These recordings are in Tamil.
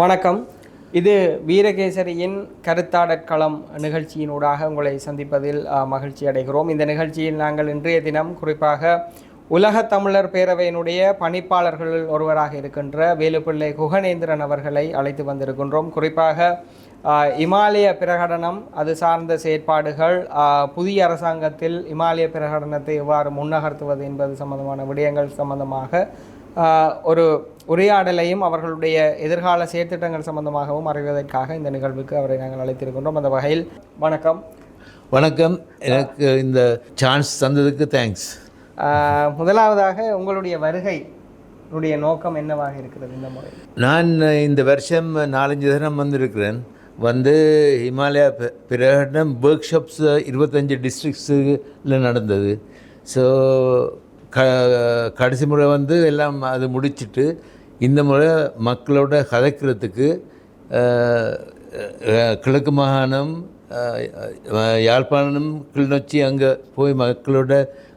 வணக்கம். இது வீரகேசரியின் கருத்தாடற்களம் நிகழ்ச்சியினூடாக உங்களை சந்திப்பதில் மகிழ்ச்சி அடைகிறோம். இந்த நிகழ்ச்சியில் நாங்கள் இன்றைய தினம் குறிப்பாக உலகத் தமிழர் பேரவையினுடைய பணிப்பாளர்களில் ஒருவராக இருக்கின்ற வேலுப்பிள்ளை குகநேந்திரன் அவர்களை அழைத்து வந்திருக்கின்றோம். குறிப்பாக இமாலய பிரகடனம் அது சார்ந்த செயற்பாடுகள் புதிய அரசாங்கத்தில் இமாலய பிரகடனத்தை எவ்வாறு முன்னகர்த்துவது என்பது சம்பந்தமான விடயங்கள் சம்பந்தமாக ஒரு உரையாடலையும் அவர்களுடைய எதிர்கால செயற்திட்டங்கள் சம்பந்தமாகவும் அறிவதற்காக இந்த நிகழ்வுக்கு அவரை நாங்கள் அழைத்திருக்கின்றோம். அந்த வகையில் வணக்கம். வணக்கம். எனக்கு இந்த சான்ஸ் தந்ததுக்கு தேங்க்ஸ் முதலாவதாக உங்களுடைய வருகை உடைய நோக்கம் என்னவாக இருக்கிறது இந்த முறை? நான் இந்த வருஷம் நாலஞ்சு தினம் வந்திருக்கிறேன். வந்து ஹிமாலயா பிரகடனம் ஒர்க் ஷாப்ஸ் இருபத்தஞ்சி டிஸ்ட்ரிக்ஸில் நடந்தது. ஸோ க கடைசி முறை வந்து எல்லாம் அது முடிச்சிட்டு இந்த முறை மக்களோட கதைக்கிறதுக்கு கிழக்கு மாகாணம் யாழ்ப்பாணம் கிளிநொச்சி அங்கே போய் மக்களோட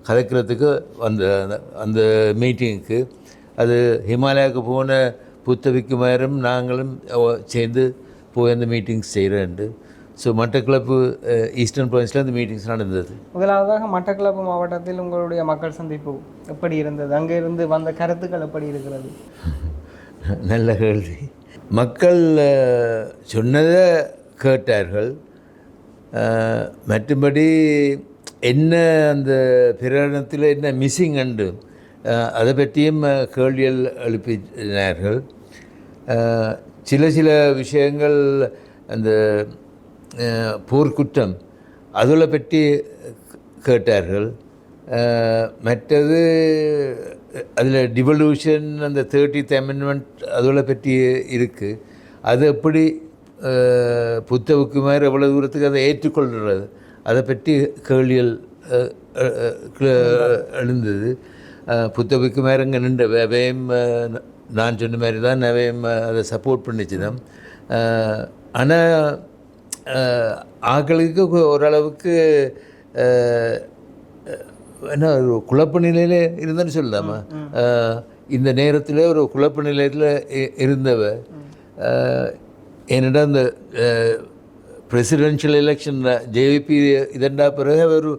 கதைக்கிறதுக்கு வந்த அந்த- அந்த மீட்டிங்க்கு அது ஹிமாலயாவுக்கு போன புத்தவிக்குமாரும் நாங்களும் சேர்ந்து போய் அந்த மீட்டிங்ஸ் செய்கிறேன்ட்டு ஸோ மட்டக்களப்பு ஈஸ்டர்ன் ப்ரொவின்ஸில் அந்த மீட்டிங்ஸ் நடந்தது. முதலாவதாக மட்டக்களப்பு மாவட்டத்தில் உங்களுடைய மக்கள் சந்திப்பு எப்படி இருந்தது? அங்கே இருந்து வந்த கருத்துக்கள் எப்படி இருக்கிறது? நல்ல கேள்வி. மக்கள் சொன்னதை கேட்டார்கள். மற்றபடி என்ன அந்த பிரகடனத்தில் என்ன மிஸ்ஸிங் அண்டு அதை பற்றியும் கேள்வியல் கேள்விகள் எழுப்பினார்கள். சில சில விஷயங்கள் அந்த போர்க்குற்றம் அதில் பற்றி கேட்டார்கள். மற்றது அதில் டிவல்யூஷன் அந்த தேர்ட்டித் அமெண்ட்மெண்ட் அதோட பற்றி இருக்குது அது எப்படி அஹ், புத்தவுக்கு மேலே எவ்வளோ தூரத்துக்கு அதை ஏற்றுக்கொள்கிறது? அதை பற்றி கேள்விகள் எழுந்தது. புத்தவுக்கு மேலே இங்கே நின்ற அவையும் நான் சொன்ன மாதிரி தான் அவையும் அதை சப்போர்ட் பண்ணிச்சுதான் ஆனால் ஆக்களுக்கு ஓரளவுக்கு என்ன ஒரு குழப்ப நிலையில் இருந்தேன்னு சொல்லலாமா? இந்த நேரத்தில் ஒரு குழப்ப நிலையத்தில் இருந்தவ ஏனென்றால் இந்த பிரசிடென்ஷியல் எலெக்ஷன் ஜேவிபி இதண்டா பிறகு ஒரு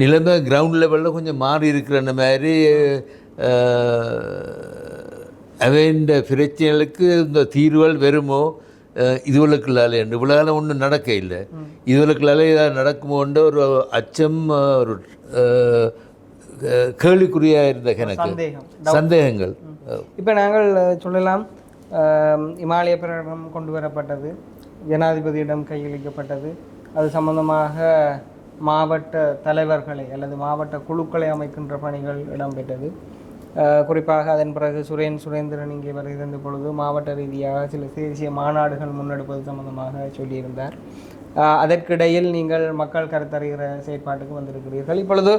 நிலைமை கிரவுண்ட் லெவலில் கொஞ்சம் மாறி இருக்கிற மாதிரி அவன்ற பிரச்சனைகளுக்கு இந்த தீர்வுகள் வருமோ? இதுவளுக்குள்ளாலே இவ்வளோ காலம் ஒன்றும் நடக்க இல்லை. இதுவளுக்குள்ளாலே ஏதாவது நடக்குமோன்ற ஒரு அச்சம் ஒரு கேள்விக்குறியாக இருந்த எனக்கு. சந்தேகம் சந்தேகங்கள். இப்போ நாங்கள் சொல்லலாம் இமாலய பிரகடனம் கொண்டு வரப்பட்டது ஜனாதிபதியிடம் கையளிக்கப்பட்டது. அது சம்பந்தமாக மாவட்ட தலைவர்களை அல்லது மாவட்ட குழுக்களை அமைக்கின்ற பணிகள் இடம்பெற்றது. குறிப்பாக அதன் பிறகு சுரேன் சுரேந்திரன் இங்கே வருகின்ற பொழுது மாவட்ட ரீதியாக சில தேசிய மாநாடுகள் முன்னெடுப்பது சம்பந்தமாக சொல்லியிருந்தார். அதற்கிடையில் நீங்கள் மக்கள் கருத்தறிகிற செயற்பாட்டுக்கு வந்திருக்கிறீர்கள். இப்பொழுது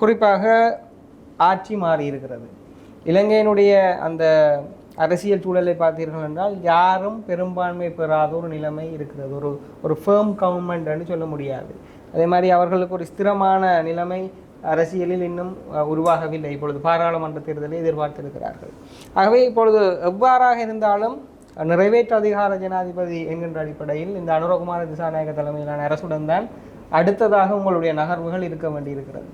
குறிப்பாக ஆட்சி மாறி இருக்கிறது இலங்கையினுடைய அந்த அரசியல் சூழலை பார்த்தீர்கள் என்றால் யாரும் பெரும்பான்மை பெறாத ஒரு நிலைமை இருக்கிறது. ஒரு ஒரு ஃபேம் கவர்மெண்ட்னு சொல்ல முடியாது. அதே மாதிரி அவர்களுக்கு ஒரு ஸ்திரமான நிலைமை அரசியலில் இன்னும் உருவாகவில்லை. இப்பொழுது பாராளுமன்ற தேர்தலை எதிர்பார்த்திருக்கிறார்கள். ஆகவே இப்பொழுது எவ்வாறாக இருந்தாலும் நிறைவேற்று அதிகார ஜனாதிபதி என்கின்ற அடிப்படையில் இந்த அனுரகுமார திசாநாயக தலைமையிலான அரசுடன் தான் அடுத்ததாக உங்களுடைய நகர்வுகள் இருக்க வேண்டியிருக்கிறது.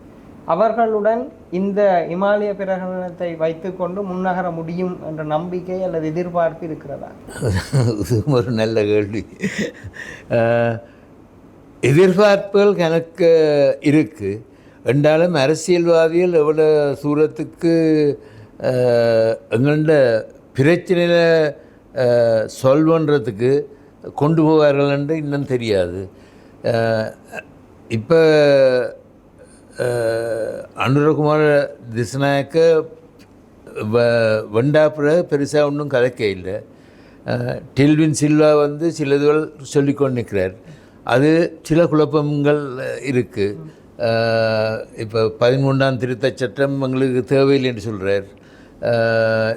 அவர்களுடன் இந்த இமாலய பிரகடனத்தை வைத்துக்கொண்டு முன்னகர முடியும் என்ற நம்பிக்கை அல்லது எதிர்பார்ப்பு இருக்கிறதா? ஒரு நல்ல கேள்வி. எதிர்பார்ப்புகள் எனக்கு இருக்குது என்றாலும் அரசியல்வாதிகள் எவ்வளோ தூரத்துக்கு எங்கள்ட பிரச்சனையில் சொல்வன்றதுக்கு கொண்டு போவார்கள் என்று இன்னும் தெரியாது. இப்போ அனுரகுமார் திசநாயக்க வ- வெண்டாப்புற பெருசாக ஒன்றும் கலக்க இல்லை. டில்வின் சில்வா வந்து சிலதுகள் சொல்லிக்கொண்டு நிற்கிறார் அது சில குழப்பங்கள் இருக்குது இப்போ பதிமூன்றாம் திருத்தச் சட்டம் எங்களுக்கு தேவையில்லை என்று சொல்கிறார்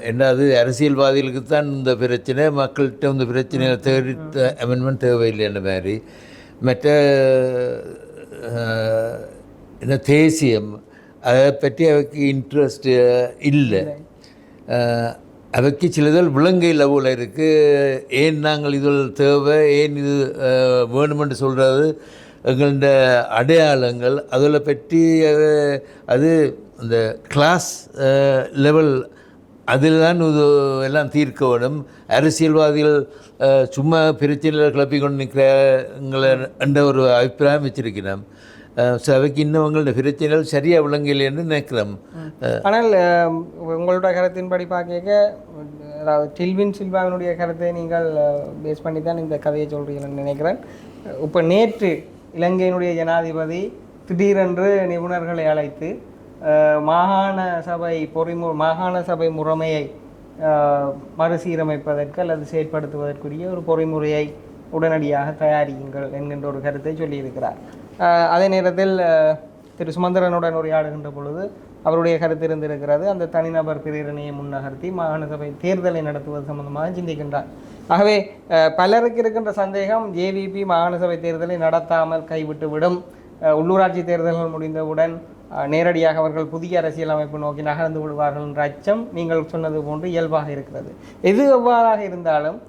என்ன அது அரசியல்வாதிகளுக்கு தான் இந்த பிரச்சனை மக்கள்கிட்ட இந்த பிரச்சனை தேடி அமெண்ட்மெண்ட் தேவையில்லைன்ற மாதிரி. மற்ற என்ன தேசியம் அதை பற்றி அவருக்கு இன்ட்ரெஸ்ட் இல்லை. அவைக்கு சிலதில் விலங்கை லெவலில் இருக்குது ஏன் நாங்கள் இதில் தேவை? ஏன் இது வேணுமென்று சொல்கிறது எங்கள்ட அடையாளங்கள் அதில் பற்றி அது இந்த கிளாஸ் லெவல் அதில் தான் இது எல்லாம் தீர்க்க வேணும் அரசியல்வாதிகள் சும்மா பிரச்சனையில் கிளப்பி கொண்டு நிற்கிறவங்களை என்ற ஒரு அபிப்பிராயம் வச்சிருக்கிறோம். ஸோ அவைக்கு இன்னும் அவங்களோட பிரச்சனைகள் சரியாக விளங்கலைன்னு நினைக்கிறோம். ஆனால் உங்களோட கருத்தின்படி பார்க்க அதாவது டில்வின் சில்வாவினுடைய கருத்தை நீங்கள் பேஸ் பண்ணி தான் இந்த கதையை சொல்கிறீங்கன்னு நினைக்கிறேன். இப்போ நேற்று இலங்கையினுடைய ஜனாதிபதி திடீரென்று நிபுணர்களை அழைத்து மாகாண சபை பொறிமு மாகாண சபை முறைமையை மறுசீரமைப்பதற்கு அல்லது செயற்படுத்துவதற்குரிய ஒரு பொறிமுறையை உடனடியாக தயாரியுங்கள் என்கின்ற ஒரு கருத்தை சொல்லியிருக்கிறார். அதே நேரத்தில் திரு சுமந்திரனுடன் உரையாடுகின்ற பொழுது அவருடைய கருத்து இருந்திருக்கிறது. அந்த தனிநபர் பிரேரணையை முன்னகர்த்தி மாகாண சபை தேர்தலை நடத்துவது சம்பந்தமாக சிந்திக்கின்றார். ஆகவே பலருக்கு இருக்கின்ற சந்தேகம் ஜேவிபி மாகாண சபை தேர்தலை நடத்தாமல் கைவிட்டு விடும். உள்ளூராட்சி தேர்தல்கள் முடிந்தவுடன் நேரடியாக அவர்கள் புதிய அரசியல் அமைப்பு நோக்கி நகர்ந்து விடுவார்கள் என்ற அச்சம் நீங்கள் சொன்னது போன்று இயல்பாக இருக்கிறது. எது எவ்வாறாக இருந்தாலும்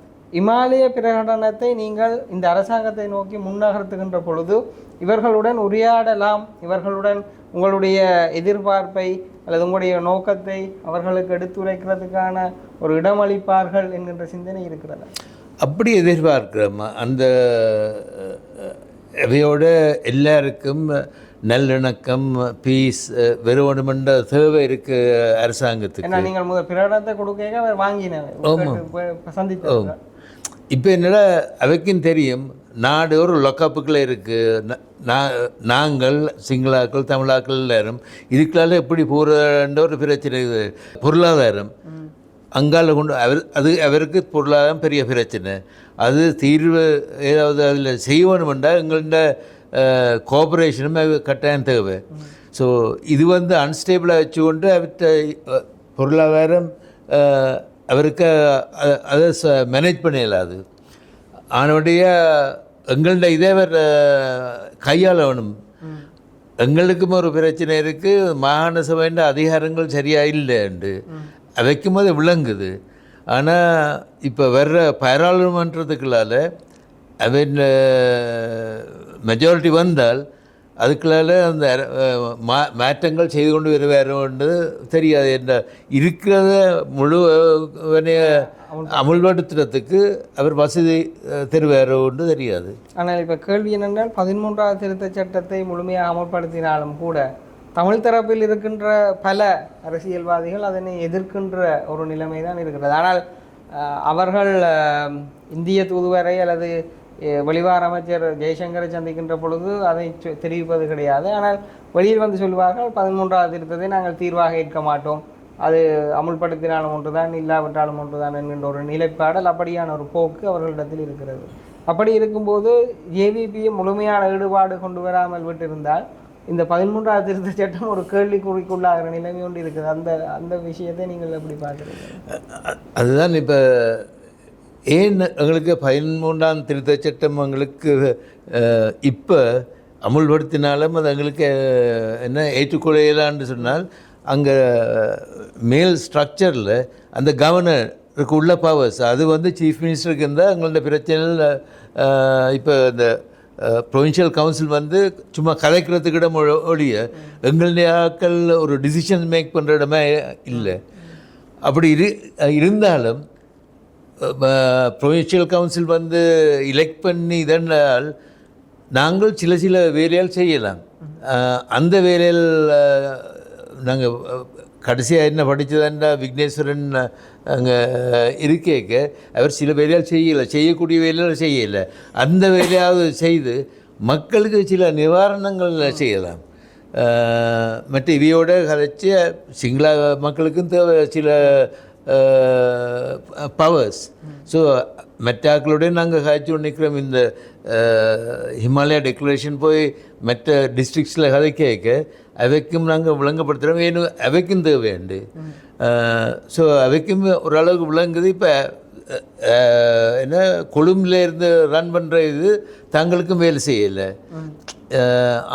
இமாலய பிரகடனத்தை நீங்கள் இந்த அரசாங்கத்தை நோக்கி முன்னகர்த்துகின்ற பொழுது இவர்களுடன் உரையாடலாம். இவர்களுடன் உங்களுடைய எதிர்பார்ப்பை அல்லது உங்களுடைய நோக்கத்தை அவர்களுக்கு எடுத்துரைக்கிறதுக்கான ஒரு இடமளிப்பார்கள் என்கின்ற சிந்தனை இருக்கிறதா? அப்படி எதிர்பார்க்கிறோம். அந்த இவையோட எல்லாருக்கும் நல்லிணக்கம் பீஸ் வெறுவனுமென்ற தேவை இருக்கு அரசாங்கத்துக்கு. நீங்கள் முதல் பிரகடனத்தை கொடுக்க சந்தித்தார் இப்போ என்னடா அவைக்கும் தெரியும் நாடு ஒரு லொக்கப்புக்குள்ளே இருக்குது நாங்கள் சிங்களாக்கள் தமிழாக்கள் எல்லாரும் இதுக்களால் எப்படி போகிறன்ற ஒரு பிரச்சனை பொருளாதாரம். அங்கால கொண்டு அவர் அது அவருக்கு பொருளாதாரம் பெரிய பிரச்சனை. அது தீர்வு ஏதாவது அதில் செய்யணுமெண்டா எங்கள்ட கோஆப்ரேஷனும் கட்டாயம் தேவை. ஸோ இது வந்து அன்ஸ்டேபிளாக வச்சுக்கொண்டு அவர்கிட்ட பொருளாதாரம் அவருக்கு அ- அதை மேனேஜ் பண்ண இயலாது அவனுடைய எங்கள்ட இதே அவர் வேணும் எங்களுக்கும் ஒரு பிரச்சனை இருக்குது மாகாண சபையின் அதிகாரங்கள் சரியாக இல்லைண்டு. வைக்கும் போது விளங்குது. ஆனால் இப்போ வர்ற பாராளுமன்றத்துக்குள்ளால் அவன் மெஜாரிட்டி வந்தால் அதுக்குள்ளால அந்த மா மாற்றங்கள் செய்து கொண்டு வர வேறும்னு தெரியாது. என்ற இருக்கிறத முழு அமுல்படுத்துறதுக்கு அவர் வசதி தருவார் தருவாரோன்னு தெரியாது. ஆனால் இப்போ கேள்வி என்னென்றால் பதிமூன்றாவது திருத்தச் சட்டத்தை முழுமையாக அமல்படுத்தினாலும் கூட தமிழ் தரப்பில் இருக்கின்ற பல அரசியல்வாதிகள் அதனை எதிர்க்கின்ற ஒரு நிலைமை தான் இருக்கிறது. ஆனால் அவர்கள் இந்திய தூதுவரை அல்லது வெளிவார அமைச்சர் ஜெய்சங்கரை சந்திக்கின்ற பொழுது அதை தெரிவிப்பது கிடையாது. ஆனால் வெளியில் வந்து சொல்வார்கள் பதிமூன்றாவது திருத்தத்தை நாங்கள் தீர்வாக ஏற்க மாட்டோம். அது அமுல்படுத்தினாலும் ஒன்றுதான் இல்லாவிட்டாலும் ஒன்றுதான் என்கின்ற ஒரு நிலைப்பாடல் அப்படியான ஒரு போக்கு அவர்களிடத்தில் இருக்கிறது. அப்படி இருக்கும்போது ஏவிபியும் முழுமையான ஈடுபாடு கொண்டு வராமல் விட்டிருந்தால் இந்த பதிமூன்றாவது திருத்த சட்டம் ஒரு கேள்விக்குறிக்குள்ளாகிற நிலைமை ஒன்று இருக்குது. அந்த அந்த விஷயத்தை நீங்கள் எப்படி பார்க்குறீங்க அதுதான் இப்போ ஏன் எங்களுக்கு பதிமூன்றாம் திருத்தச் சட்டம் எங்களுக்கு இப்போ அமுல்படுத்தினாலும் அது எங்களுக்கு என்ன என்ன ஏற்றுக்கொள்ளையலான்னு சொன்னால் அங்கே மேல் ஸ்ட்ரக்சரில் அந்த கவர்னருக்கு உள்ள பவர்ஸ் அது வந்து சீஃப் மினிஸ்டருக்கு இருந்தால் எங்களோட பிரச்சனையில் இப்போ இந்த ப்ரொவின்ஷியல் கவுன்சில் வந்து சும்மா கலைக்கிறதுக்கு இடம் ஒழிய எங்களுடைய ஆக்கள் ஒரு டிசிஷன் மேக் பண்ணுற இடமே இல்லை. அப்படி இரு இருந்தாலும் ப்ரொவின்ஷியல் கவுன்சில் வந்து எலெக்ட் பண்ணி இதனால் நாங்கள் சில சில வேலையால் செய்யலாம். அந்த வேலையில் நாங்கள் கடைசியாக என்ன படித்ததுன்னா விக்னேஸ்வரன் அங்கே இருக்கேக்க அவர் சில வேலையால் செய்யலை. செய்யக்கூடிய வேலையால் செய்யலை. அந்த வேலையாவது செய்து மக்களுக்கு சில நிவாரணங்கள் செய்யலாம். மற்ற இவையோட கதைச்சு சிங்கள மக்களுக்கும் தேவை சில பவர்ஸ் ஸோ மெட்டாக்களோட நாங்கள் காய்ச்சி நிற்கிறோம் இந்த ஹிமாலயா டெக்ளரேஷன் போய் மற்ற டிஸ்ட்ரிக்ஸில் கதை கேட்க அவைக்கும் நாங்கள் விளங்கப்படுத்துகிறோம். வேணும் அவைக்கும் தேவையுண்டு ஸோ அவைக்கும் ஓரளவுக்கு விளங்குது. இப்போ என்ன கொழும்புல இருந்து ரன் பண்ணுற இது தங்களுக்கும் வேலை செய்யலை.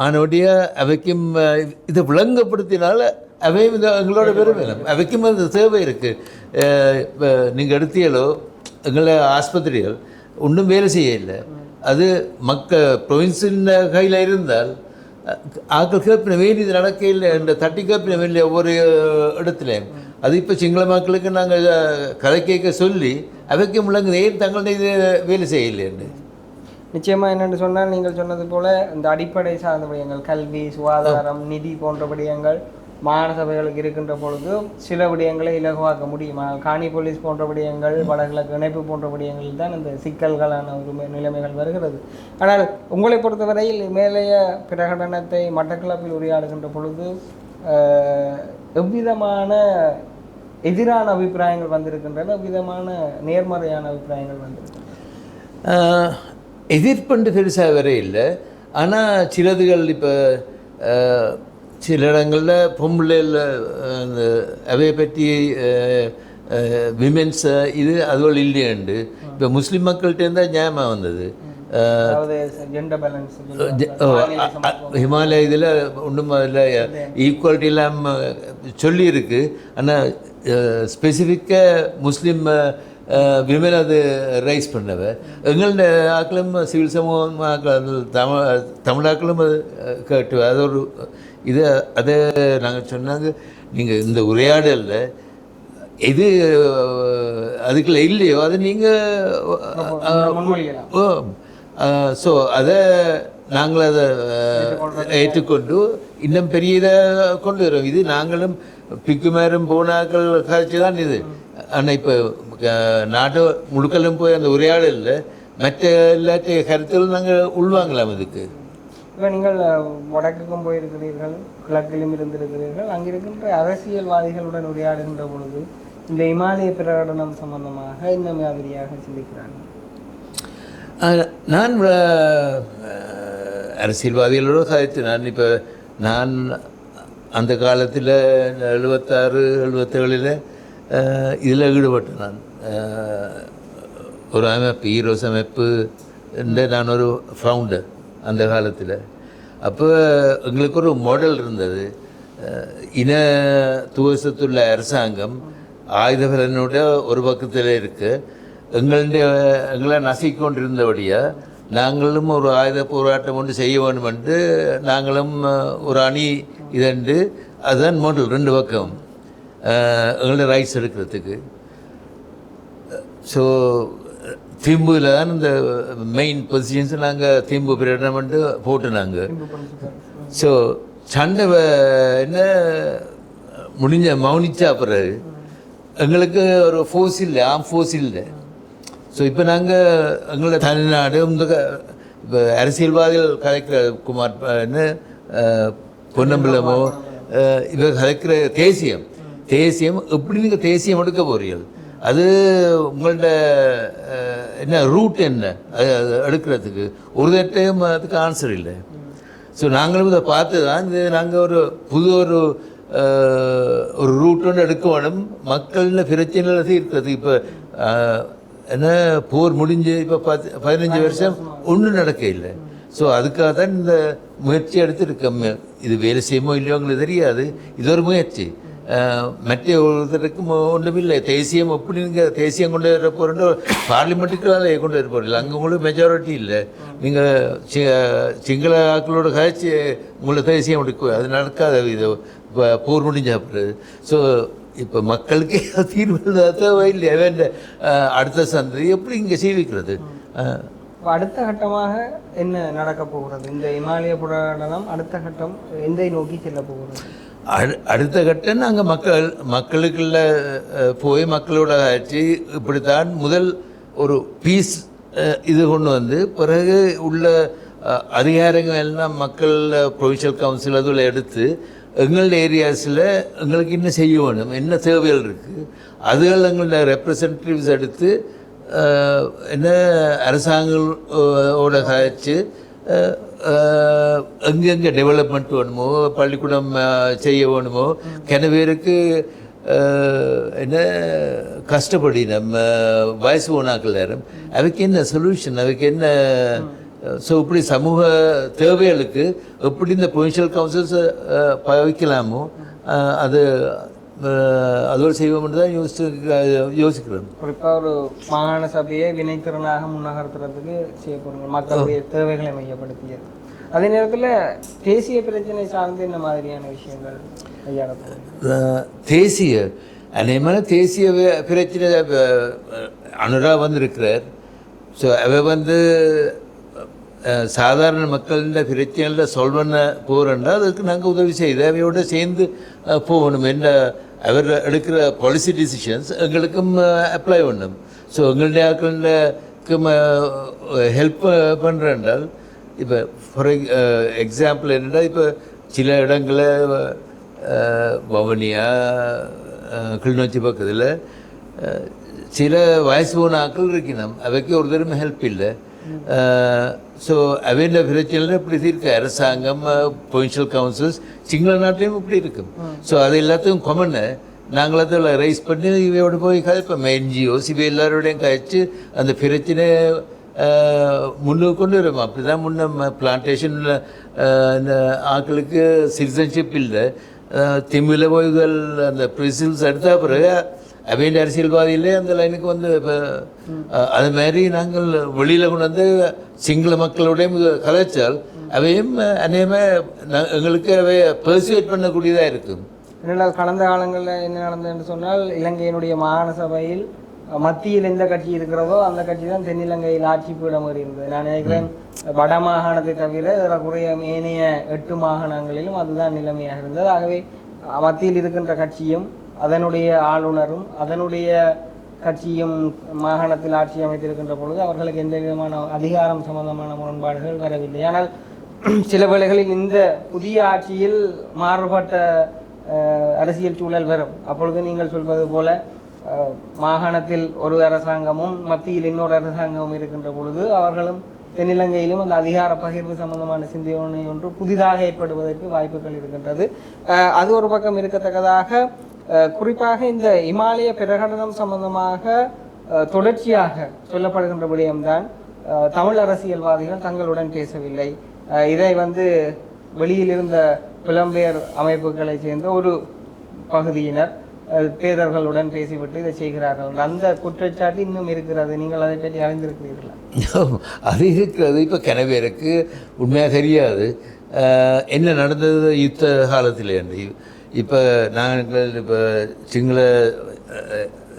ஆனோடைய அவைக்கும் இதை விளங்கப்படுத்தினால அவையும் இந்த எங்களோட விரும்பலாம் அவைக்கும் அந்த தேவை இருக்குது நீங்கள் எடுத்தீங்களோ எங்களை ஆஸ்பத்திரிகள் ஒன்றும் வேலை செய்ய இல்லை அது மக்க ப்ரொவின்ஸின் கையில் இருந்தால் ஆக்கள் கேப்பின வேண்டி இது நடக்க இல்லை என்ற தட்டி கேப்பின வேண்டிய ஒவ்வொரு இடத்துல. அது இப்போ சிங்கள மக்களுக்கு நாங்கள் கதை கேட்க சொல்லி அவைக்கு முழங்குது ஏன் தங்களுடைய இது வேலை செய்யலைன்னு நிச்சயமாக என்னென்னு சொன்னால் நீங்கள் சொன்னது போல இந்த அடிப்படை சார்ந்த விடயங்கள் கல்வி சுகாதாரம் நிதி போன்ற விடயங்கள் மாகாண சபைகளுக்கு இருக்கின்ற பொழுது சில விடயங்களை இலகுவாக்க முடியும். ஆனால் காணி போலீஸ் போன்ற விடயங்கள் வடகிழக்கு இணைப்பு போன்ற விடயங்களில் தான் இந்த சிக்கல்களான ஒரு நிலைமைகள் வருகிறது. ஆனால் உங்களை பொறுத்தவரையில் மேலைய பிரகடனத்தை மட்டக்களப்பில் உரையாடுகின்ற பொழுது எவ்விதமான எதிரான அபிப்பிராயங்கள் வந்திருக்கின்றன? எவ்விதமான நேர்மறையான அபிப்பிராயங்கள் வந்திருக்கின்றன? ஆஹ், எதிர்ப்புண்டு பெருசாக வரை இல்லை. ஆனால் சிலதுகள் இப்போ சில இடங்களில் பொம்பளையில் அந்த அவையை பற்றி விமென்ஸ் இது அதுகள் இல்லையாண்டு இப்போ முஸ்லீம் மக்கள்கிட்ட இருந்தால் ஞாபகம் வந்தது. ஹிமாலய இதில் ஒன்றும் அதில் ஈக்குவாலிட்டி இல்லாமல் சொல்லியிருக்கு. ஆனால் ஸ்பெசிஃபிக்காக முஸ்லீம் அது ரைஸ் பண்ணவ எங்களோட ஆக்களும் சிவில் சமூகம் ஆக்கள் தமிழ் தமிழாக்களும் அது கேட்டு அது ஒரு இது அதை நாங்கள் சொன்னாங்க நீங்கள் இந்த உரையாடலில் எது அஹ், அதுக்குள்ள இல்லையோ அது நீங்கள் ஓ ஸோ அதை நாங்கள் அதை ஏற்றுக்கொண்டு இன்னும் பெரிய இதை கொண்டு வரோம் இது நாங்களும் பிக்குமேரும் போனாக்கள் காட்சி தான் இது ஆனால் இப்போ நாட்டு முழுக்கலும் போய் அந்த உரையாடலில் மற்ற எல்லாத்த கருத்துகள் நாங்கள் உள்வாங்கலாம் இதுக்கு இப்போ நீங்கள் வடக்குக்கும் போயிருக்கிறீர்கள் கிழக்கிலும் இருந்திருக்கிறீர்கள் அங்கிருக்கின்ற அரசியல்வாதிகளுடன் உரையாடுகின்ற பொழுது இந்த இமாலய பிரகடனம் சம்பந்தமாக இந்த மாதிரியாக சிந்திக்கிறார்கள் ஆஹ், நான் அரசியல்வாதிகளோட சாதித்து நான் இப்போ நான் அந்த காலத்தில் எழுபத்தாறு எழுபத்தேழில் இதில் ஈடுபட்டேன் நான் ஒரு அமைப்பு ஈரோஸ் அமைப்பு நான் ஒரு ஃபவுண்டர் அந்த காலத்தில். அப்போ எங்களுக்கு ஒரு மாடல் இருந்தது. இன துவசத்துள்ள அரசாங்கம் ஆயுதபலனோட ஒரு பக்கத்தில் இருக்கு. எங்களுடைய எங்களை நசிக்கொண்டிருந்தபடியாக நாங்களும் ஒரு ஆயுத போராட்டம் ஒன்று செய்ய வேண்டும் என்று நாங்களும் ஒரு அணி இதண்டு அதுதான் மாடல் ரெண்டு பக்கம். எங்களுடைய ரைட்ஸ் எடுக்கிறதுக்கு. ஸோ திம்புவில் தான் இந்த மெயின் பொசிஷன்ஸ் நாங்கள் திம்பு பிரகடனம் போட்டு நாங்கள் ஸோ சண்டை என்ன முடிஞ்ச மௌனிச்சா பிறகு எங்களுக்கு ஒரு ஃபோர்ஸ் இல்லை ஆம் ஃபோர்ஸ் இல்லை. ஸோ இப்போ நாங்கள் எங்களோட தமிழ்நாடு இந்த இப்போ அரசியல்வாதிகள் கலைக்கிற குமார் என்ன பொன்னம்பலமோ அஹ், கலைக்கிற தேசியம். தேசியம் எப்படி நீங்கள் தேசியம் எடுக்க போறீர்கள்? அது உங்கள்ட என்ன ரூட் என்ன? அது எடுக்கிறதுக்கு. ஒரு தட்டையும் அதுக்கு ஆன்சர் இல்லை. ஸோ நாங்களும் இதை பார்த்து தான் இது நாங்கள் ஒரு புது ஒரு ஒரு ரூட் ஒன்று எடுக்க வேணும் மக்கள்ல பிரச்சனைகளை தீர்க்கிறது இப்போ என்ன போர் முடிஞ்சு இப்போ பத்து பதினஞ்சு வருஷம் ஒன்றும் நடக்க இல்லை. ஸோ அதுக்காக தான் இந்த முயற்சி எடுத்துருக்க இது வேலை செய்யுமோ இல்லையோங்களுக்கு தெரியாது. இது ஒரு முயற்சி. மற்ற ஒருத்தருக்கும் ஒன்றுமில்லை தேசியம் எப்படி நீங்கள் தேசியம் கொண்டு வர போகிறோம் பார்லிமெண்ட்டுக்கு அதை கொண்டு வர போகிறீங்க அங்கே உங்களுக்கு மெஜாரிட்டி இல்லை நீங்கள் சிங்கள ஆக்களோட கழிச்சு உங்களை தேசியம் எடுக்க அது நடக்காத இது இப்போ போர் முடிஞ்ச பிறகு ஸோ இப்போ மக்களுக்கு தீர்வு தேவை இல்லையா வேண்ட அடுத்த சந்ததி எப்படி இங்கே சீவிக்கிறது அடுத்த கட்டமாக என்ன நடக்க போகிறது இந்த இமாலய பிரகடனம் அடுத்த கட்டம் எந்த நோக்கி செல்ல போகிறது அடு அடுத்த கட்டம் நாங்கள் மக்கள் மக்களுக்குள்ள போய் மக்களோட ஆட்சி இப்படித்தான் முதல் ஒரு பீஸ் இது கொண்டு வந்து பிறகு உள்ள அதிகாரங்கள் எல்லாம் மக்கள் ப்ரொவின்ஷியல் கவுன்சில் அதில் எடுத்து எங்களுடைய ஏரியாஸில் எங்களுக்கு என்ன செய்ய வேணும் என்ன தேவைகள் இருக்குது அதுகள் எங்களோட ரெப்ரசன்டேட்டிவ்ஸ் எடுத்து என்ன அரசாங்கோட கழிச்சு எங்கெங்கே டெவலப்மெண்ட் வேணுமோ பள்ளிக்கூடம் செய்ய வேணுமோ கிண பேருக்கு என்ன கஷ்டப்படி நம்ம வயசு போனாக்கள் நேரம் அவைக்கு என்ன சொல்யூஷன் அவைக்கு என்ன ஸோ இப்படி சமூக தேவைகளுக்கு எப்படி இந்த ப்ரொவின்ஷியல் கவுன்சில்ஸ் பவிக்கலாமோ அது அதோடு செய்வோம்னு தான் யோசிச்சு யோசிக்கிறேன் குறிப்பாக ஒரு மாகாண சபையை வினைத்திறனாக முன்னகர்த்துறதுக்கு செய்யப்படுங்க மக்களுடைய தேவைகளை மையப்படுத்தியது அதே நேரத்தில் தேசிய பிரச்சனை சார்ந்து என்ன மாதிரியான விஷயங்கள் தேசிய அநேகமான தேசிய வே- பிரச்சனை அனுரா வந்திருக்கிறார் ஸோ அவ வந்து சாதாரண மக்களின் பிரச்சனையில் சால்வ் பண்ண போகிறோன்னா அதுக்கு நாங்கள் உதவி செய்து அவையோட சேர்ந்து போகணும் என்ன அவர் எடுக்கிற பாலிசி டிசிஷன்ஸ் எங்களுக்கும் அப்ளை பண்ணும் ஸோ எங்களுடைய ஆட்களுக்கு ஹெல்ப் பண்ணுறேன்றால் இப்போ ஃபார் எக்ஸாம்பிள் என்னென்னா இப்போ சில இடங்களில் வவுனியா கிளிநொச்சி பக்கத்தில் சில வயசு போன ஆட்கள் இருக்கணும் அவைக்கு ஒரு தடவை ஹெல்ப் இல்லை ஸோ அவையில் பிரச்சனை இப்படி இருக்கு அரசாங்கம் பொயின்ஷியல் கவுன்சில்ஸ் சிங்கள நாட்டிலையும் இப்படி இருக்கும். ஸோ அது எல்லாத்தையும் கொமன்னு நாங்கள் அதில் ரைஸ் பண்ணி இவையோட போய் கதைப்போம் என்ஜிஓஸ் இவை எல்லாரோடையும் கழிச்சு அந்த பிரச்சனை முன்னுக்கு கொண்டு வரும் அப்படி தான் முன்ன பிளான்டேஷனில் ஆட்களுக்கு சிட்டிசன்ஷிப் இல்லை. திமிழில் போய் இவர்கள் அந்த ப்ரிசில்ஸ் எடுத்த பிறகு அவையின் அரசியல்வாதியிலே அந்த லைனுக்கு வந்து இப்போ அது மாதிரி நாங்கள் வெளியில் கொண்டு வந்து சிங்கள மக்களுடையும் கலைச்சால் அவையும் அநேகமாக எங்களுக்கு அவை பர்சுவேட் பண்ணக்கூடியதாக இருக்கும் ஏனென்றால் கடந்த காலங்களில் என்ன நடந்ததுன்னு சொன்னால் இலங்கையினுடைய மாகாண சபையில் மத்தியில் எந்த கட்சி இருக்கிறதோ அந்த கட்சி தான் தென்னிலங்கையில் ஆட்சி பீடம் இருந்தது நான் நினைக்கிறேன் வட மாகாணத்தை தவிர ஏறக்குறைய ஏனைய எட்டு மாகாணங்களிலும் அதுதான் நிலைமையாக இருந்தது. ஆகவே மத்தியில் இருக்கின்ற கட்சியும் அதனுடைய ஆளுநரும் அதனுடைய கட்சியும் மாகாணத்தில் ஆட்சி அமைத்திருக்கின்ற பொழுது அவர்களுக்கு எந்த விதமான அதிகாரம் சம்பந்தமான முரண்பாடுகள் வரவில்லை. ஆனால் சில வேளைகளில் இந்த புதிய ஆட்சியில் மாறுபட்ட அரசியல் சூழல் வரும். அப்பொழுது நீங்கள் சொல்வது போல மாகாணத்தில் ஒரு அரசாங்கமும் மத்தியில் இன்னொரு அரசாங்கமும் இருக்கின்ற பொழுது அவர்களும் தென்னிலங்கையிலும் அந்த அதிகார பகிர்வு சம்பந்தமான சிந்தனை ஒன்று புதிதாக ஏற்படுவதற்கு வாய்ப்புகள் இருக்கின்றது. அது ஒரு பக்கம் இருக்கத்தக்கதாக குறிப்பாக இந்த இமாலய பிரகடனம் சம்பந்தமாக தொடர்ச்சியாக சொல்லப்படுகின்ற விடயம்தான் தமிழ் அரசியல்வாதிகள் தங்களுடன் பேசவில்லை. இதை வந்து வெளியில் இருந்த புலம்பெயர் அமைப்புகளை சேர்ந்த ஒரு பகுதியினர் பேரர்களுடன் பேசிவிட்டு இதை செய்கிறார்கள். அந்த குற்றச்சாட்டு இன்னும் இருக்கிறது. நீங்கள் அதை பற்றி அறிந்திருக்கிறீர்களா? அது இருக்கிறது. இப்போ கிணவேருக்கு உண்மையாக தெரியாது. என்ன நடந்தது யுத்த காலத்தில் என்று இப்போ நாங்கள் இப்போ சிங்கள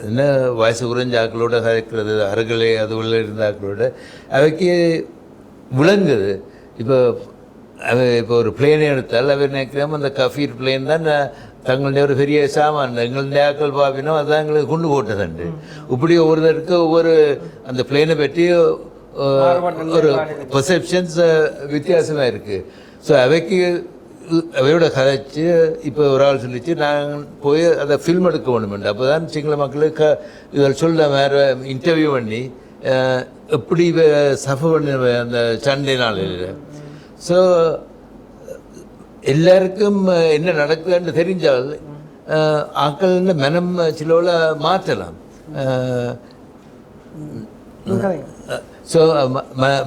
என்ன வயசு குறைஞ்ச ஆக்களோட கதைக்கிறது அருகலை அது உள்ள இருந்த ஆக்களோட அவைக்கு விளங்குது இப்போ அவ இப்போ ஒரு பிளேனை எடுத்தால் அவர் நினைக்கிறோம் அந்த கஃபீர் பிளேன் தான் தங்களுடைய ஒரு பெரிய சாமான். எங்களுடைய ஆக்கள் பாப்பினோம் அதான் எங்களுக்கு கொண்டு போட்டதுண்டு இப்படி ஒவ்வொருத்தருக்கு ஒவ்வொரு அந்த பிளேனை பற்றி ஒரு பெர்செப்ஷன்ஸ் வித்தியாசமாக இருக்குது ஸோ அவைக்கு அவையோட கதைச்சு இப்போ ஒரு ஆள் சொல்லிச்சு நாங்கள் போய் அதை ஃபில்ம் எடுக்க வேணுமெண்டு அப்போ தான் சிங்கள மக்களுக்கு இதில் சொல்ல வேறு இன்டர்வியூ பண்ணி எப்படி சஃபர் பண்ண அந்த சண்டை நாளில். ஸோ எல்லாருக்கும் என்ன நடக்குதுன்னு தெரிஞ்சால் ஆக்கள் மனம் சிலவில் மாற்றலாம். ஸோ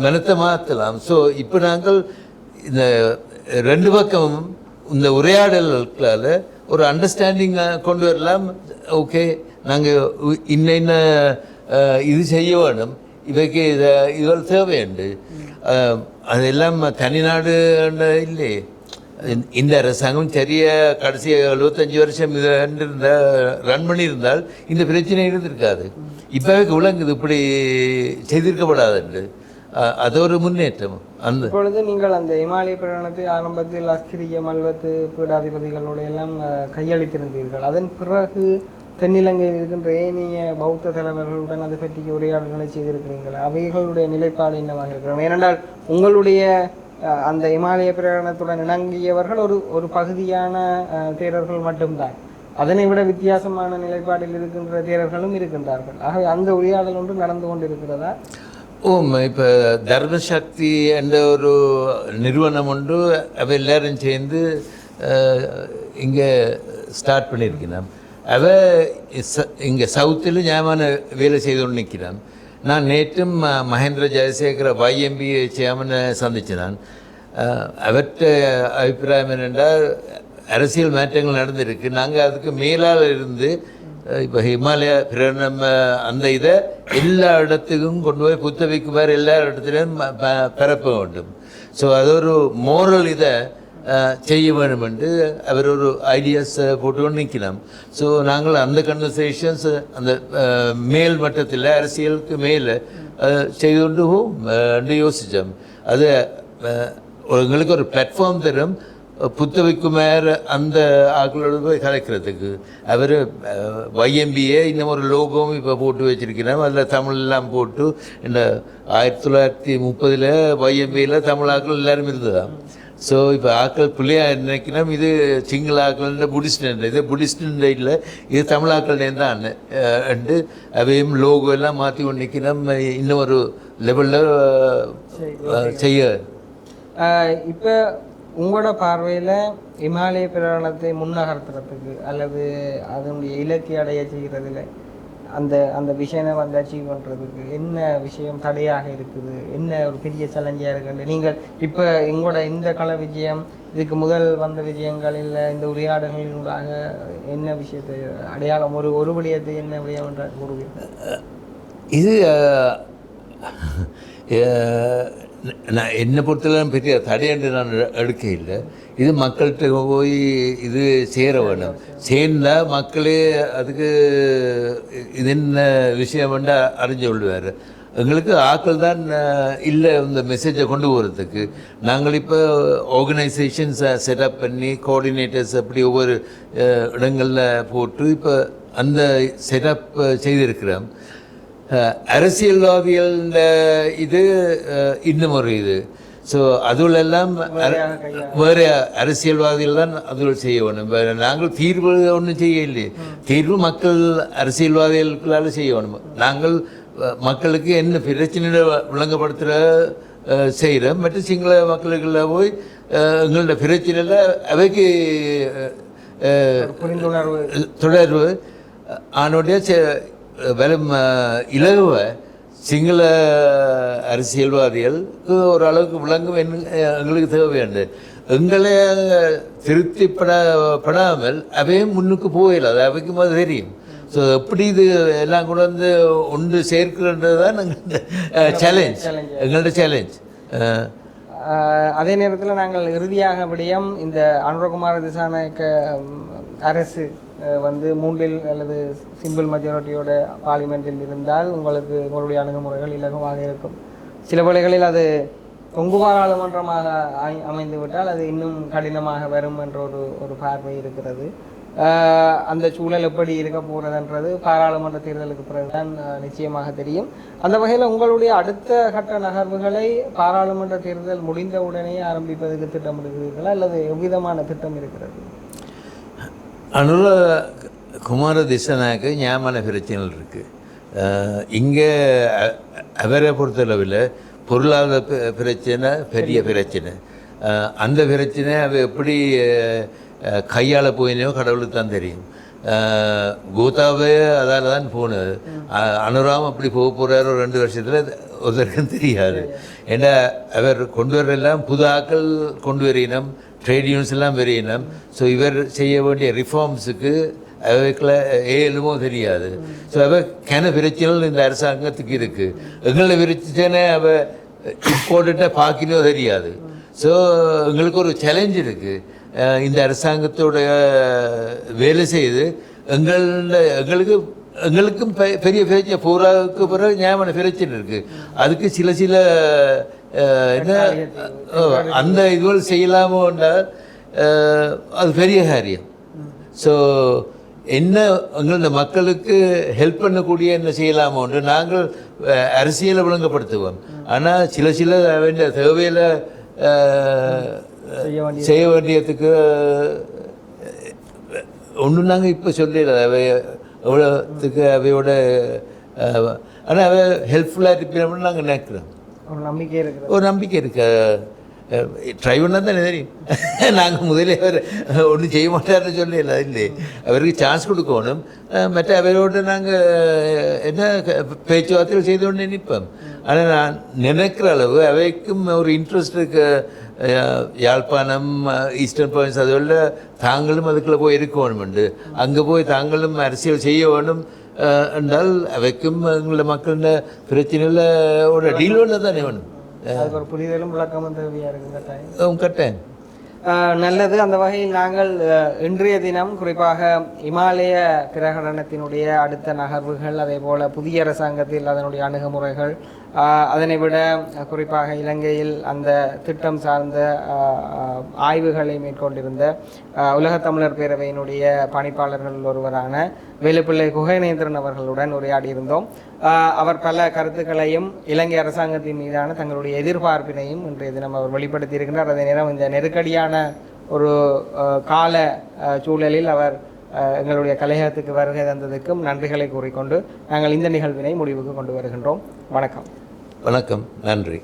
மனத்தை மாற்றலாம். ஸோ இப்போ நாங்கள் இந்த ரெண்டு பக்கமும் இந்த உரையாடல்களால் ஒரு அண்டர்ஸ்டாண்டிங் கொண்டு வரலாம். ஓகே நாங்கள் இன்ன இன்ன இது செய்ய வேணும் இவைக்கு இதை இவள் தேவையுண்டு. உண்டு அதெல்லாம் தனிநாடு இல்லை. இந்த- அரசாங்கம் சரிய கடைசி எழுபத்தஞ்சு வருஷம் இதை ரன் பண்ணியிருந்தால் இந்த பிரச்சனை இருந்திருக்காது. இப்போவே விளங்குது இப்படி செய்திருக்கப்படாதுண்டு அது ஒரு முன்னேற்றம் அந்த இப்பொழுது நீங்கள் அந்த இமாலய பிரயாணத்தை ஆரம்பத்தில் அஸ்திரிய மல்வத்து பீடாதிபதிகளோட எல்லாம் கையளித்திருந்தீர்கள். அதன் பிறகு தென்னிலங்கையில் இருக்கின்ற ஏனைய பௌத்த தலைவர்களுடன் அதை பற்றி உரையாடல்களை செய்திருக்கிறீர்கள். அவைகளுடைய நிலைப்பாடு என்னவாக இருக்கிறோம் ஏனென்றால் உங்களுடைய அஹ், அந்த இமாலய பிரயாணத்துடன் இணங்கியவர்கள் ஒரு ஒரு பகுதியான அஹ், தேரர்கள் மட்டும்தான். அதனை விட வித்தியாசமான நிலைப்பாட்டில் இருக்கின்ற தேரர்களும் இருக்கின்றார்கள். ஆகவே அந்த உரையாடல் ஒன்று நடந்து கொண்டிருக்கிறதா? ஓ இப்போ தர்மசக்தி என்ற ஒரு நிறுவனம் உண்டு. அவ எல்லாரும் சேர்ந்து இங்கே ஸ்டார்ட் பண்ணியிருக்கிறான் அவ இங்கே சவுத்தில் ஞாபகம் வேலை செய்து கொண்டு நிற்கிறான் நான் நேற்றும் ம- மகேந்திர ஜெயசேகர வைஎம்பி சேர்மனை சந்திச்சினான் அவற்ற அபிப்பிராயம் என்னென்றால் அரசியல் மாற்றங்கள் நடந்திருக்கு. நாங்கள் அதுக்கு மேலால் இருந்து இப்போ ஹிமாலயா பிரகடனம் அந்த இதை எல்லா இடத்துக்கும் கொண்டு போய் புத்த வைக்குமாறு எல்லா இடத்துலையும் பரப்ப வேண்டும். ஸோ அது ஒரு மோரல் இதை செய்ய வேண்டும் என்று அவர் ஒரு ஐடியாஸ் போட்டுக்கொண்டு நிற்கலாம். ஸோ நாங்கள் அந்த கன்வர்சேஷன்ஸ் அந்த மேல் மட்டத்தில் அரசியலுக்கு மேலே செய்து கொண்டு போவோம். என்று யோசித்தோம் அது எங்களுக்கு ஒரு பிளாட்ஃபார்ம் தரும். புத்தவைக்குமார் அந்த ஆக்களோட போய் கலைக்கிறதுக்கு. அவர் YMBA இன்னும் ஒரு லோகோவும் இப்போ போட்டு வச்சிருக்கிறோம் அதில் தமிழ்லாம் போட்டு இந்த ஆயிரத்தி தொள்ளாயிரத்தி முப்பதில் YMBA-ல தமிழ் ஆக்கள் எல்லாரும் இருந்ததா ஸோ இப்போ ஆக்கள் பிள்ளையா நினைக்கிறோம். இது சிங்கள ஆக்கள் புடிஸ்ட் இது புடிஸ்ட் இல்லை இது தமிழ் ஆக்கள் தான். அண்டு அவையும் லோகோ எல்லாம் மாற்றி கொண்டு இன்னும் ஒரு லெவலில் செய்ய. இப்போ உங்களோட பார்வையில் இமாலய பிரயாணத்தை முன்னகர்த்துறதுக்கு அல்லது அதனுடைய இலக்கை அடைய செய்கிறதுல அந்த அந்த விஷயத்தை வந்து அச்சீவ் பண்ணுறதுக்கு என்ன விஷயம் தடையாக இருக்குது? என்ன ஒரு பெரிய சேலஞ்சாக இருக்குது? நீங்கள் இப்போ எங்களோட இந்த கலை விஜயம் இதுக்கு முதல் வந்த விஜயங்கள் இல்லை இந்த உரையாடல்களினூடாக என்ன விஷயத்தை அடையாளம் ஒரு ஒரு விடயத்தை என்ன விடயம் என்ற கூறுவீர்கள்? இது நான் என்னை பொறுத்தவரை பெரிய தடையன்று நான் எடுக்க இல்லை இது மக்கள்கிட்ட போய் இது சேர வேணும். சேர்ந்தால் மக்களே அதுக்கு இது என்ன விஷயம் வேண்டா அறிஞ்சு கொள்வார். எங்களுக்கு ஆக்கள் தான் இல்லை இந்த மெசேஜை கொண்டு போகிறதுக்கு நாங்கள் இப்போ ஆர்கனைசேஷன்ஸை செட்டப் பண்ணி கோஆர்டினேட்டர்ஸ் அப்படி ஒவ்வொரு இடங்களில் போட்டு இப்போ அந்த செட்டப் செய்திருக்கிறோம். அரசியல்வாதிகள் இது இன்னும் ஒரு இது. ஸோ அதுலெல்லாம் வேறையாக கையாள வேறு அரசியல்வாதிகள் தான் அதுகள் செய்ய வேணும் வேற நாங்கள் தீர்வு ஒன்றும் செய்ய இல்லை தீர்வு மக்கள் அரசியல்வாதிகளுக்களால் செய்ய வேணும் நாங்கள் மக்களுக்கு என்ன பிரச்சனை விளங்கப்படுத்துகிற செய்கிறோம் மற்ற சிங்கள மக்களுக்குள்ள போய் எங்களோட பிரச்சனையில் அவைக்கு தொடர்பு. ஆணுடைய அஹ், இலகுவ சிங்கள அரசியல்வாதிகளுக்கு ஓரளவுக்கு விளங்கும் எங்களுக்கு தேவையுண்டு எங்களை திருப்திப்பட படாமல் அவையும் முன்னுக்கு போயிடல அது அவைக்கும் அது தெரியும். ஸோ எப்படி இது எல்லாம் கூட வந்து ஒன்று சேர்க்கிறன்றது தான் எங்களோட சேலஞ்ச் எங்களோட சேலஞ்ச் அதே நேரத்தில் நாங்கள் இறுதியாக விடயம் இந்த அனுரகுமார திசாநாயக்க அரசு வந்து மூன்றில் அல்லது சிம்பிள் மெஜாரிட்டியோட பார்லிமெண்ட்டில் இருந்தால் உங்களுக்கு உங்களுடைய அணுகுமுறைகள் இலகுவாக இருக்கும். சில வேளைகளில் அது கொங்கு பாராளுமன்றமாக அமை- அமைந்து விட்டால் அது இன்னும் கடினமாக வரும் என்ற ஒரு ஒரு பார்வை இருக்கிறது. அந்த சூழல் எப்படி இருக்க போகிறதுன்றது பாராளுமன்ற தேர்தலுக்கு பிறகுதான் நிச்சயமாக தெரியும். அந்த வகையில் உங்களுடைய அடுத்த கட்ட நகர்வுகளை பாராளுமன்ற தேர்தல் முடிந்த உடனே ஆரம்பிப்பதற்கு திட்டமிடுகிறீர்களா? அல்லது எவ்விதமான திட்டம் இருக்கிறது? அனுர குமார திசநாயக்கு ஞாபக பிரச்சனைகள் இருக்குது இங்கே அவரை பொறுத்தளவில் பொருளாதார பிரச்சனை பெரிய பிரச்சனை. அந்த பிரச்சனை அவ எப்படி கையாள போயினோ கடவுளுக்கு தான் தெரியும். கோதாவே அதால் தான் போனது அனுராம் அப்படி போக போகிறார் ரெண்டு வருஷத்தில் ஒருத்தருக்கும் தெரியாது. ஏன்னா அவர் கொண்டு வரலாம் புது ஆக்கள் கொண்டு வரையினம் ட்ரேட் யூனியன்ஸ் எல்லாம் வரையினம் ஸோ இவர் செய்ய வேண்டிய ரிஃபார்ம்ஸுக்கு அவைக்கில் ஏழுமோ தெரியாது. ஸோ அவ கன பிரச்சனைகள் இந்த அரசாங்கத்துக்கு இருக்குது எங்களை பிரச்சனை அவ இம்போர்ட்டண்ட்டாக பார்க்கணும் தெரியாது. ஸோ எங்களுக்கு ஒரு சேலஞ்ச் இருக்குது இந்த அரசாங்கத்தோடைய வேலை செய்து எங்கள எங்களுக்கு எங்களுக்கும் பெ- பெரிய பிரச்சனை பூராவுக்கு பிறகு ஞாபகம் பிரச்சனை இருக்குது அதுக்கு சில சில என்ன? அந்த இதுவரை செய்யலாமோன்னா அது பெரிய காரியம். ஸோ என்ன எங்களோட மக்களுக்கு ஹெல்ப் பண்ணக்கூடிய என்ன செய்யலாமோன்று நாங்கள் அஹ், அரசியலை விளங்கப்படுத்துவோம் ஆனால் சில சில வேண்டிய தேவையில் செய்ய வேண்டிய செய்ய வேண்டியதுக்கு ஒன்றும் நாங்கள் இப்போ சொல்லல அவை எவ்வளோத்துக்கு அவையோட ஆனால் அவை ஹெல்ப்ஃபுல்லாக இருப்போம்னு நாங்கள் நினைக்கிறோம். ஒரு நம்பிக்கை இருக்கிறது. ஒரு நம்பிக்கை இருக்கு. ட்ரை பண்ணால் தானே தெரியும். நாங்கள் முதலே அவர் ஒன்றும் செய்ய மாட்டார்னு சொல்லல இல்லை அவருக்கு சான்ஸ் கொடுக்கணும். மற்ற அவரோட நாங்கள் என்ன பேச்சுவார்த்தைகள் செய்து கொண்டு நினைப்போம். ஆனால் நான் நினைக்கிற அளவு அவைக்கும் ஒரு இன்ட்ரெஸ்ட் இருக்க. யாழ்ப்பாணம் ஈஸ்டர்ன் ப்ரொவின்ஸ் அதோட தாங்களும் அதுக்குள்ளே போய் இருக்கணும் உண்டு அங்கே போய் தாங்களும் அரசியல் செய்ய வேணும். என்றால் அவைக்கும் எங்களோட மக்களோட பிரச்சனையில் ஒரு டீல் ஒன்று தானே வேணும் அதுக்கு ஒரு புரிதலும் விளக்கமும் தேவையாக கட்டேன் ஆஹ் நல்லது அந்த வகையில் நாங்கள் இன்றைய தினம் குறிப்பாக இமாலய பிரகடனத்தினுடைய அடுத்த நகர்வுகள் அதே போல புதிய அரசாங்கத்தில் அதனுடைய அணுகுமுறைகள் அதனை விட குறிப்பாக இலங்கையில் அந்த திட்டம் சார்ந்த ஆய்வுகளை மேற்கொண்டிருந்த உலகத்தமிழர் பேரவையினுடைய பணிப்பாளர்கள் ஒருவரான வேலுப்பிள்ளை குகைநேந்திரன் அவர்களுடன் உரையாடி இருந்தோம் அவர் பல கருத்துக்களையும் இலங்கை அரசாங்கத்தின் மீதான தங்களுடைய எதிர்பார்ப்பினையும் இன்றைய தினம் அவர் வெளிப்படுத்தியிருக்கின்றார் அதே நேரம் இந்த நெருக்கடியான ஒரு கால சூழலில் அவர் எங்களுடைய கலையகத்துக்கு வருகை தந்ததுக்கும் நன்றிகளை கூறிக்கொண்டு நாங்கள் இந்த நிகழ்வினை முடிவுக்கு கொண்டு வருகின்றோம். வணக்கம். வணக்கம் நன்றி.